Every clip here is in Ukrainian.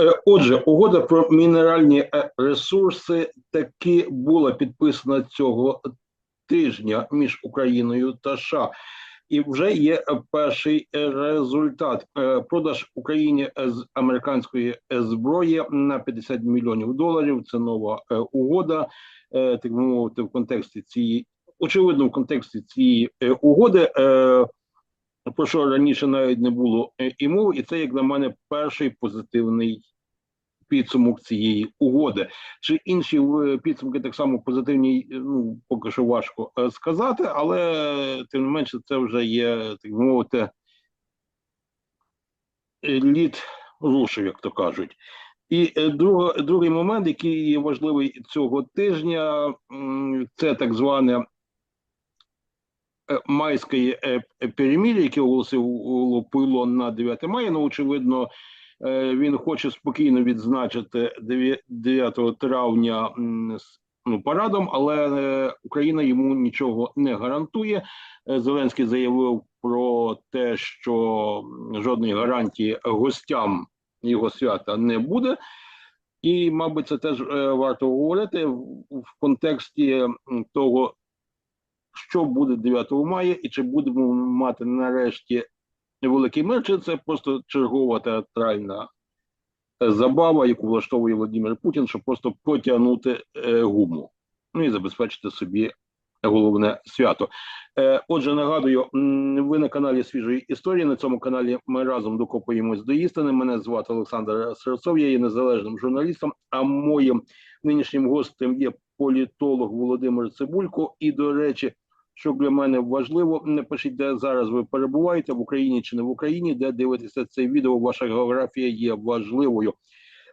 Е, Отже, угода про мінеральні е, ресурси таки була підписана цього тижня між Україною та США. І вже є е, перший результат. Продаж Україні з американської зброї на 50 мільйонів доларів. Це нова угода, так би мовити, в контексті цієї, очевидно, в контексті цієї угоди. Про що раніше навіть не було е, і мови, і це, як на мене, перший позитивний підсумок цієї угоди. Чи інші е, підсумки так само позитивні, е, ну поки що важко сказати, але тим не менше, це вже є, так мовити, лід рушив, як то кажуть. І друга, другий момент, який є важливий цього тижня, це так зване е, майське е, е, перемір'я, яке оголосив Пило на 9 мая. Ну, очевидно, він хоче спокійно відзначити 9 9 травня ну, парадом, але Україна йому нічого не гарантує. Зеленський заявив про те, що жодної гарантії гостям його свята не буде. І, мабуть, це теж варто говорити в контексті того, що буде 9 мая, і чи будемо мати нарешті великий мир, чи це просто чергова театральна е, забава, яку влаштовує Владимир Путін, щоб просто потягнути е, гуму, ну і забезпечити собі головне свято. Е, отже, нагадую, ви на каналі свіжої історії. На цьому каналі ми разом докопуємось до істини. Мене звати Олександр Серцов, я є незалежним журналістом. А моїм нинішнім гостем є політолог Володимир Цибулько. І, до речі, що для мене важливо, не пишіть, де зараз ви перебуваєте в Україні чи не в Україні, де дивитеся це відео. Ваша географія є важливою.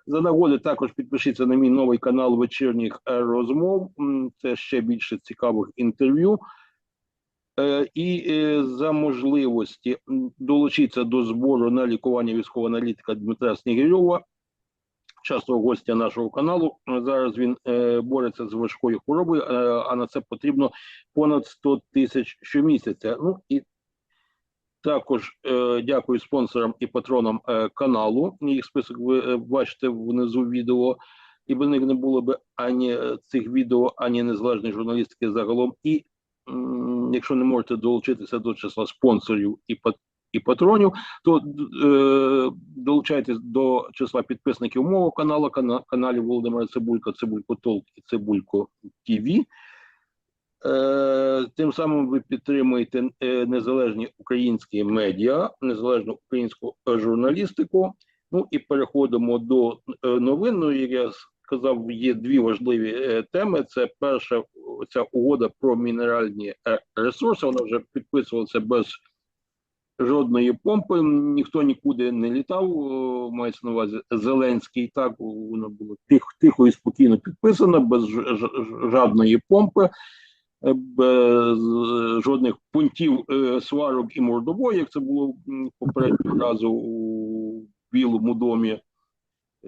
За нагоди також підпишіться на мій новий канал вечірніх е, розмов. Це ще більше цікавих інтерв'ю. Е, І е, за можливості м, долучіться до збору на лікування військового аналітика Дмитра Снігирьова, частого гостя нашого каналу. Зараз він е, бореться з важкою хворобою, е, а на це потрібно понад 100 тисяч щомісяця. Ну і також е, дякую спонсорам і патронам е, каналу. Їх список ви е, бачите внизу відео. І без них не було б ані цих відео, ані незалежної журналістики загалом. І якщо не можете долучитися до числа спонсорів і пат- і патронів, то е, долучайтесь до числа підписників мого каналу, кана, каналів Володимира Цибулька, Цибулько Толк і Цибулько ТВ. Е, тим самим ви підтримуєте е, незалежні українські медіа, незалежну українську е, журналістику. Ну і переходимо до е, новин. Ну, як я сказав, є дві важливі теми. Це перша ця угода про мінеральні ресурси. Вона вже підписувалася без жодної помпи. Ніхто нікуди не літав. Мається на увазі Зеленський. Так воно було тихо, тихо і спокійно підписано, без жодної помпи е, без е, жодних пунктів е, сварок і мордобою, як це було попереднього разу у Білому домі,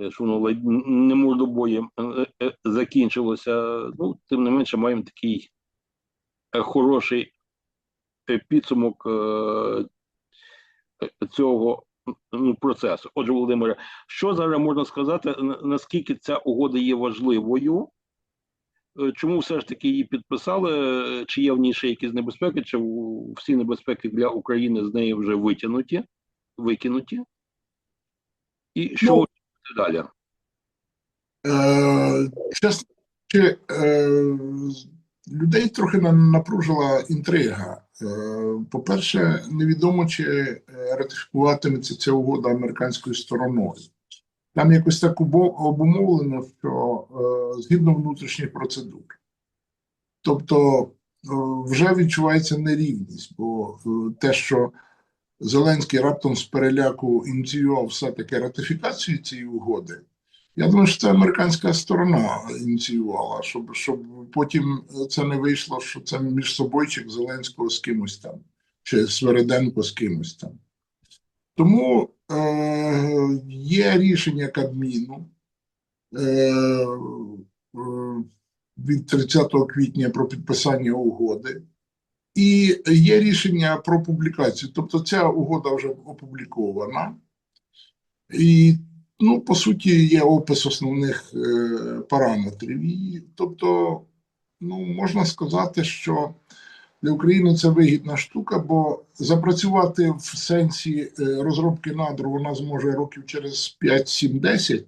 що воно не мордобоєм закінчилося. Ну, тим не менше, маємо такий хороший підсумок цього ну, процесу. Отже, Володимире, що зараз можна сказати, наскільки ця угода є важливою? Е, Чому все ж таки її підписали? Чи є в ній ще якісь небезпеки, чи всі небезпеки для України з неї вже витягнуті, викинуті? І що Ну, далі? Е, чесно, е, людей трохи напружила інтрига. Е, по-перше, невідомо, чи е, ратифікуватиметься ця угода американською стороною. Там якось так обумовлено, що е, згідно внутрішніх процедур. Тобто вже відчувається нерівність, бо те, що Зеленський раптом з переляку ініціював все-таки ратифікацію цієї угоди, я думаю, що це американська сторона ініціювала, щоб, щоб потім це не вийшло, що це між собойчик Зеленського з кимось там, чи Свериденко з кимось там. Тому е, є рішення Кабміну е, е, від 30 квітня про підписання угоди, і є рішення про публікацію. Тобто ця угода вже опублікована. І ну, по суті, є опис основних е, параметрів. І, тобто, ну, можна сказати, що для України це вигідна штука, бо запрацювати в сенсі е, розробки надр вона зможе років через 5-7-10,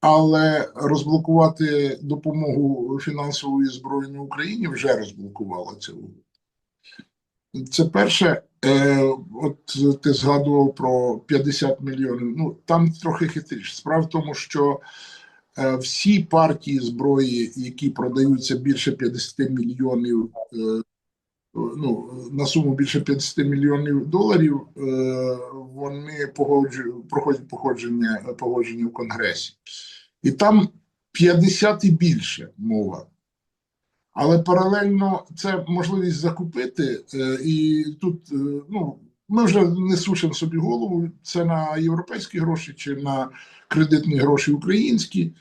але розблокувати допомогу фінансової збройної Україні вже розблокувала це. Це перше, е, от ти згадував про 50 мільйонів. Ну там трохи хитріше. Справа в тому, що е, всі партії зброї, які продаються більше 50 мільйонів, е, ну на суму більше 50 мільйонів доларів, е, вони погоджу, проходять походження погодження в Конгресі, і там 50 і більше мова. Але паралельно це можливість закупити, е, і тут е, ну ми вже не сушимо собі голову. Це на європейські гроші чи на кредитні гроші українські,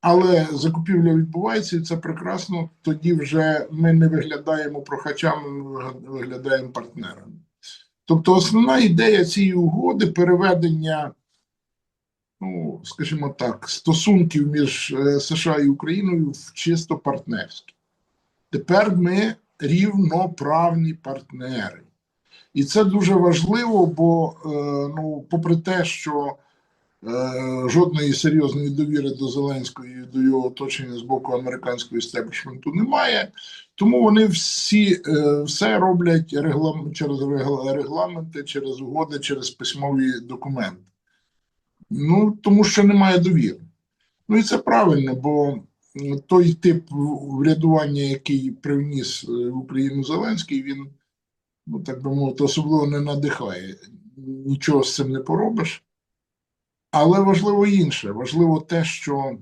але закупівля відбувається, і це прекрасно. Тоді вже ми не виглядаємо прохачами, ми виглядаємо партнерами. Тобто, основна ідея цієї угоди переведення, ну скажімо так, стосунків між е, США і Україною в чисто партнерські. Тепер ми рівноправні партнери. І це дуже важливо, бо, е, ну, попри те, що е, жодної серйозної довіри до Зеленського і до його оточення з боку американського істеблішменту немає, тому вони всі е, все роблять реглам, через регламенти, через угоди, через письмові документи. Ну, тому що немає довіри. Ну і це правильно, бо той тип врядування, який привніс е, в Україну Зеленський, він, ну так би мовити, особливо не надихає. Нічого з цим не поробиш. Але важливо інше. Важливо те, що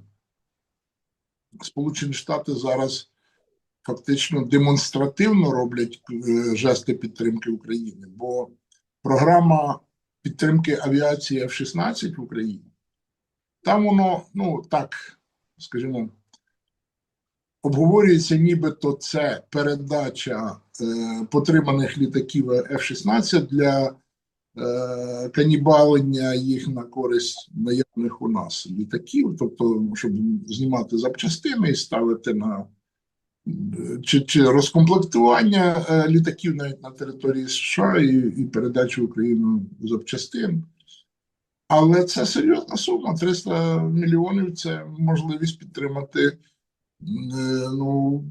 Сполучені Штати зараз фактично демонстративно роблять е, жести підтримки України, бо програма підтримки авіації F-16 в Україні, там воно, ну так, скажімо, обговорюється, нібито це передача е, потриманих літаків F-16 для е, канібалення їх на користь наявних у нас літаків, тобто, щоб знімати запчастини і ставити на чи, чи розкомплектування е, літаків навіть на території США і, і передачу Україну запчастин. Але це серйозна сума. 300 мільйонів це можливість підтримати ну,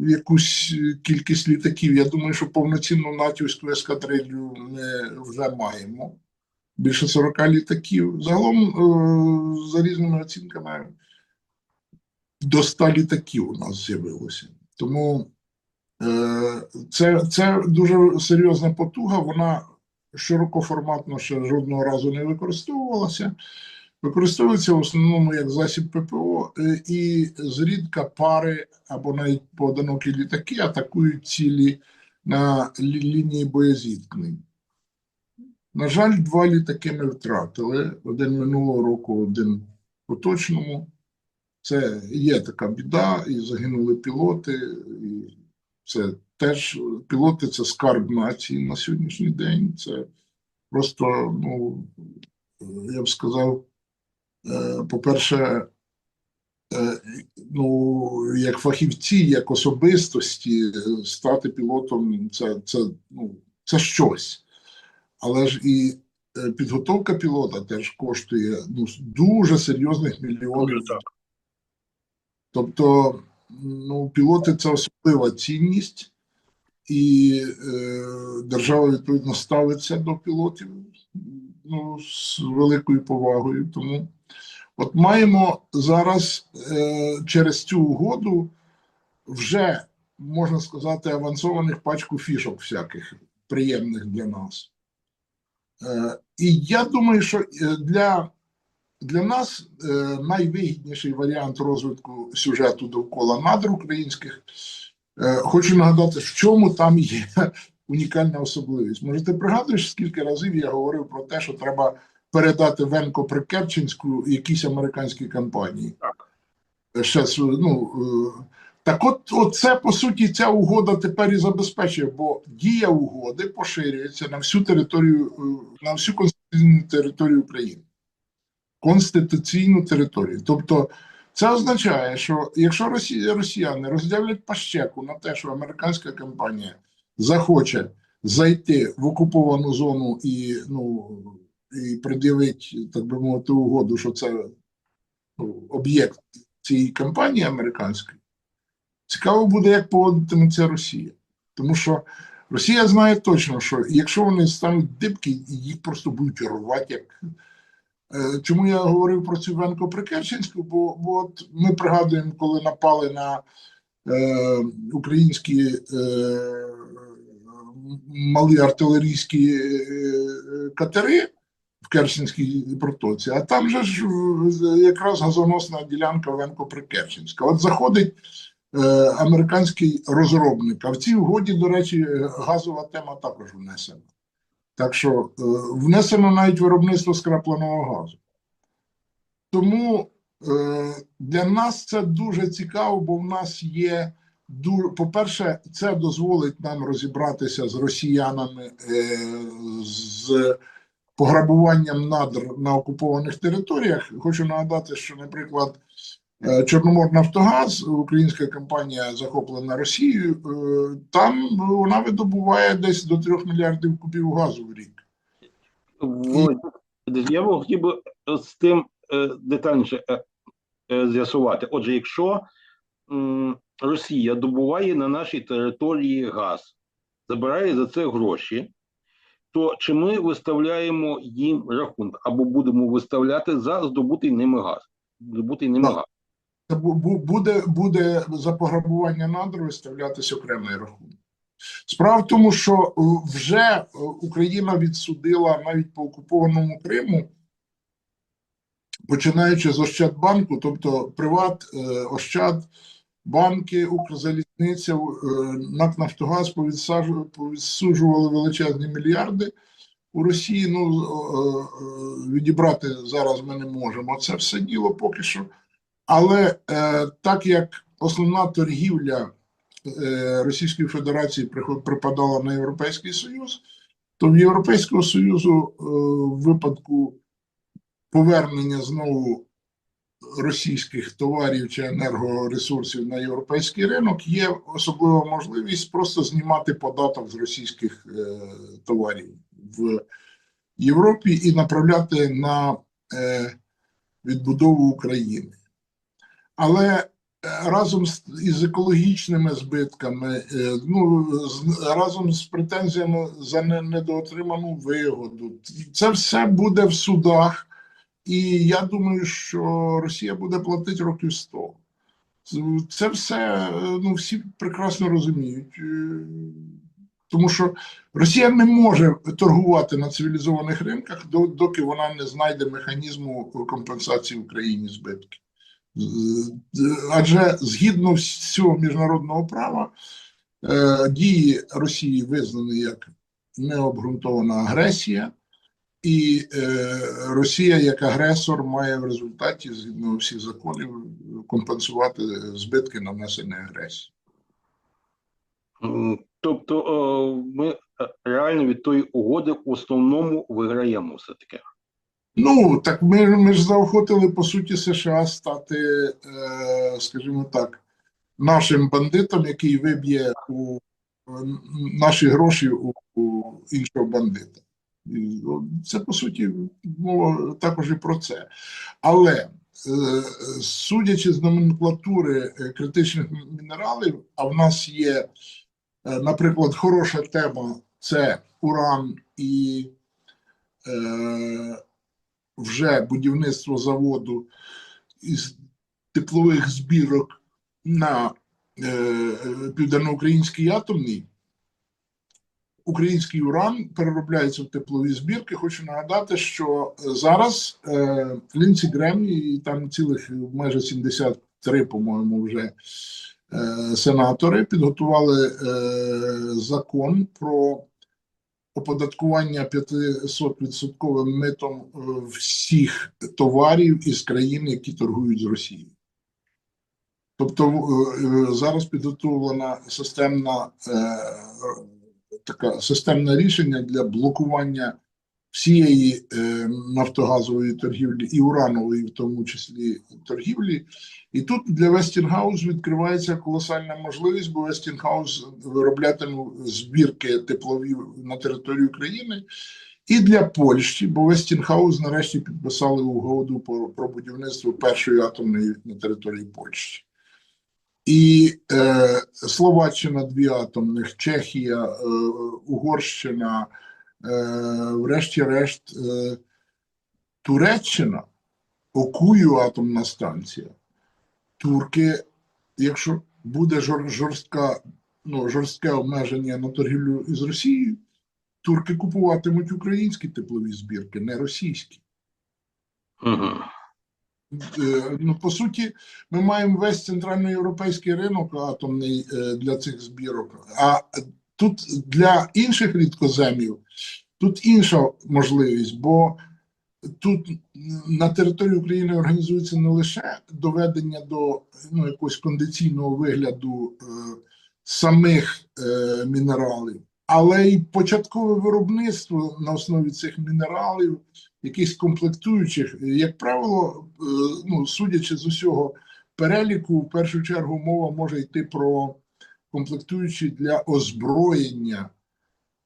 якусь кількість літаків. Я думаю, що повноцінну натівську ескадрилью ми вже маємо. Більше 40 літаків. Загалом, е, за різними оцінками, до 100 літаків у нас з'явилося. Тому е, це, це дуже серйозна потуга. Вона широкоформатно ще жодного разу не використовувалася. Використовується в основному як засіб ППО, е, і зрідка пари або навіть поодинокі літаки атакують цілі на лі- лінії боєзіткнень. На жаль, два літаки ми втратили: один минулого року, один поточному. Це є така біда, і загинули пілоти. І це теж пілоти це скарб нації на сьогоднішній день. Це просто, ну я б сказав, по-перше, е, ну, як фахівці, як особистості, е, стати пілотом це, це, ну, це щось. Але ж і е, підготовка пілота теж коштує ну, дуже серйозних мільйонів. Тобто, ну, пілоти це особлива цінність, і е, держава відповідно ставиться до пілотів ну, з великою повагою. Тому от маємо зараз е, через цю угоду вже можна сказати авансованих пачку фішок всяких приємних для нас. Е, і я думаю, що е, для для нас е, найвигідніший варіант розвитку сюжету довкола надр українських. Е, хочу нагадати, в чому там є унікальна особливість. Може, ти пригадуєш, скільки разів я говорив про те, що треба передати Венко Прикерченську якійсь американській компанії? Так. Ще, ну, е, так от, от це, по суті, ця угода тепер і забезпечує, бо дія угоди поширюється на всю територію, е, на всю конституційну територію України. конституційну територію. Тобто, це означає, що якщо Росія, росіяни розділять пащеку на те, що американська компанія захоче зайти в окуповану зону і, ну, і пред'явить, так би мовити, угоду, що це ну, об'єкт цієї компанії американської, цікаво буде, як поводитиметься Росія. Тому що Росія знає точно, що якщо вони стануть дибки, їх просто будуть рвати як. Е, Чому я говорив про цю венко прикерченську? Бо, бо от ми пригадуємо, коли напали на е, українські е, малі артилерійські е, катери в Керченській протоці, а там же ж е, якраз газоносна ділянка венко прикерченська От заходить е, американський розробник. А в цій угоді, до речі, е, газова тема також внесена. Так що е, внесено навіть виробництво скрапленого газу. Тому е, для нас це дуже цікаво, бо в нас є по-перше, це дозволить нам розібратися з росіянами е, з пограбуванням надр на окупованих територіях. Хочу нагадати, що, наприклад, е, Чорноморнафтогаз, українська компанія, захоплена Росією, е, там вона видобуває десь до 3 мільярдів кубів газу в рік. Я б хотів би з тим е, детальніше з'ясувати. Отже, якщо Росія добуває на нашій території газ, забирає за це гроші, то чи ми виставляємо їм рахунок або будемо виставляти за здобутий ними газ? Здобутий ними газ. Це бу- бу- буде, буде за пограбування надр виставлятися окремий рахунок. Справа в тому, що е, вже е, Україна відсудила навіть по окупованому Криму, починаючи з Ощадбанку, тобто Приват, е, Ощад, банки, Укрзалізниця, е, НАК Нафтогаз повідсуджували величезні мільярди. У Росії ну е, е, відібрати зараз ми не можемо це все діло поки що. Але так як основна торгівля Російської Федерації припадала на Європейський Союз, то в Європейського Союзу в випадку повернення знову російських товарів чи енергоресурсів на європейський ринок є особлива можливість просто знімати податок з російських е, товарів в Європі і направляти на е, відбудову України. Але е, разом із екологічними збитками, е, ну з, разом з претензіями за недоотриману вигоду, це все буде в судах, і я думаю, що Росія буде платити років 100. Це- все е, ну всі прекрасно розуміють. Е, Тому що Росія не може торгувати на цивілізованих ринках, доки вона не знайде механізму компенсації Україні збитків. Адже згідно всього міжнародного права, е, дії Росії визнані як необґрунтована агресія, і е, Росія як агресор має в результаті, згідно всіх законів, компенсувати збитки нанесені агресії. Тобто е, ми е, реально від тої угоди в основному виграємо все-таки. Ну, так ми, ми ж заохотили, по суті, США стати, е, скажімо так, нашим бандитом, який виб'є у е, наші гроші у, у іншого бандита. Це, по суті, мова також і про це. Але, е, судячи з номенклатури е, критичних мінералів, а в нас є, е, наприклад, хороша тема це уран і е, вже будівництво заводу із теплових збірок на е, південноукраїнський атомний. Український уран переробляється в теплові збірки. Хочу нагадати, що зараз е, Лінсі Грем і там цілих майже 73, по-моєму, вже е, сенатори підготували е, закон про оподаткування 500% митом е, всіх товарів із країн, які торгують з Росією. Тобто е, е, зараз підготовлена системна е, така системне рішення для блокування всієї е, нафтогазової торгівлі і уранової, в тому числі торгівлі. І тут для Westinghouse відкривається колосальна можливість, бо Westinghouse вироблятиме збірки теплові на території України. І для Польщі, бо Westinghouse нарешті підписали угоду про, про будівництво першої атомної на території Польщі. І е, Словаччина дві атомних, Чехія, е, Угорщина, е, врешті-решт, е, Туреччина, Окую атомна станція. Турки, якщо буде жор, жорстка, ну, жорстке обмеження на торгівлю із Росією, турки купуватимуть українські теплові збірки, не російські. Угу. Е, Ну, по суті, ми маємо весь центральноєвропейський ринок атомний е, для цих збірок. А тут для інших рідкоземів тут інша можливість, бо тут на території України організується не лише доведення до ну, якогось кондиційного вигляду е, самих е, мінералів, але й початкове виробництво на основі цих мінералів якихось комплектуючих, як правило, е, ну, судячи з усього переліку, в першу чергу мова може йти про комплектуючі для озброєння,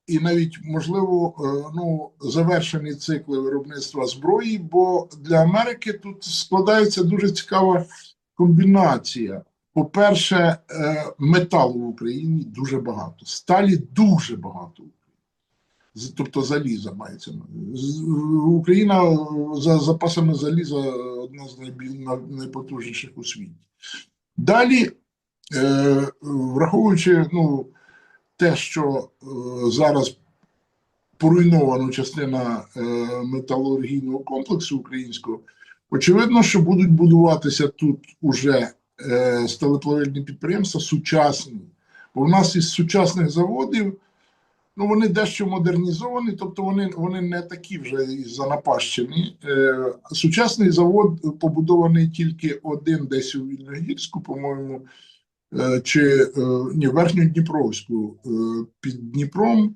і навіть можливо е, ну, завершені цикли виробництва зброї, бо для Америки тут складається дуже цікава комбінація. По-перше, е, металу в Україні дуже багато, сталі дуже багато тобто заліза мається. Україна за запасами заліза одна з найпотужніших у світі. Далі, е, враховуючи ну, те, що е, зараз поруйнована частина е, металургійного комплексу українського, очевидно, що будуть будуватися тут уже е, сталеплавильні підприємства сучасні. Бо в нас із сучасних заводів ну вони дещо модернізовані, тобто вони, вони не такі вже занапащені. Е, сучасний завод побудований тільки один десь у Вільногірську, по-моєму, е, чи е, ні, Верхньодніпровську е, під Дніпром.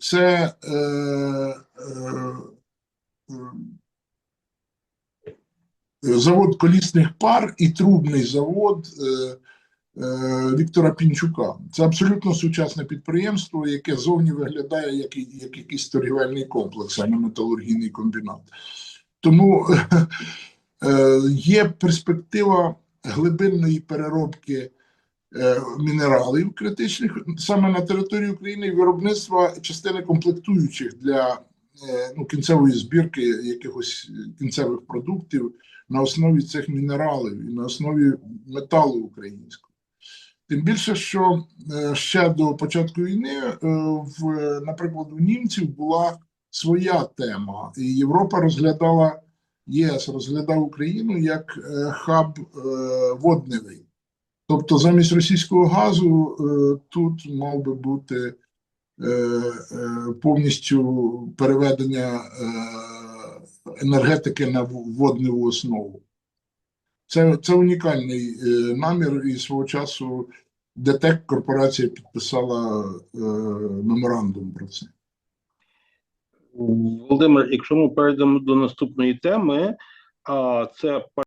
Це е, е, завод колісних пар і трубний завод. Е, Віктора Пінчука. Це абсолютно сучасне підприємство, яке зовні виглядає як, як якийсь торгівельний комплекс, а не металургійний комбінат. Тому е, є перспектива глибинної переробки е, мінералів критичних саме на території України і виробництва частини комплектуючих для е, ну, кінцевої збірки якихось кінцевих продуктів на основі цих мінералів і на основі металу українського. Тим більше, що е, ще до початку війни, е, в, наприклад, у німців була своя тема, і Європа розглядала ЄС розглядав Україну як е, хаб водневий. Тобто, замість російського газу тут мав би бути повністю переведення енергетики на водневу основу. Це, це унікальний е, намір, і свого часу ДТЕК корпорація підписала е, меморандум про це. Володимир, якщо ми перейдемо до наступної теми, а це